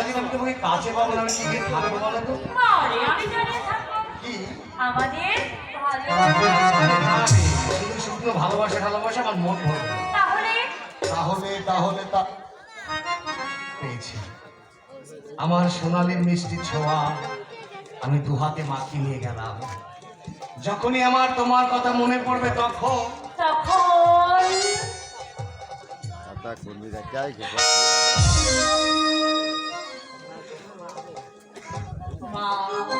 যে কটা দিন আমি তোমাকে কাছে পাবো না আমি কি গিয়ে থাকব বলো তো? আরে আমি জানিয়ে থাকব। কি? আমাদের ভালো আমি শুধু শুকনো ভালোবাসা ভালোবাসা আমার মন ভরবে। না। তাহলে? তাহলে তাহলে তা পেয়েছি। আমার সোনালি মিষ্টি ছোঁয়া আমি দু হাতে মাখিয়ে নিয়ে গেলাম। যখনই আমার তোমার কথা মনে পড়বে তখন তখন う！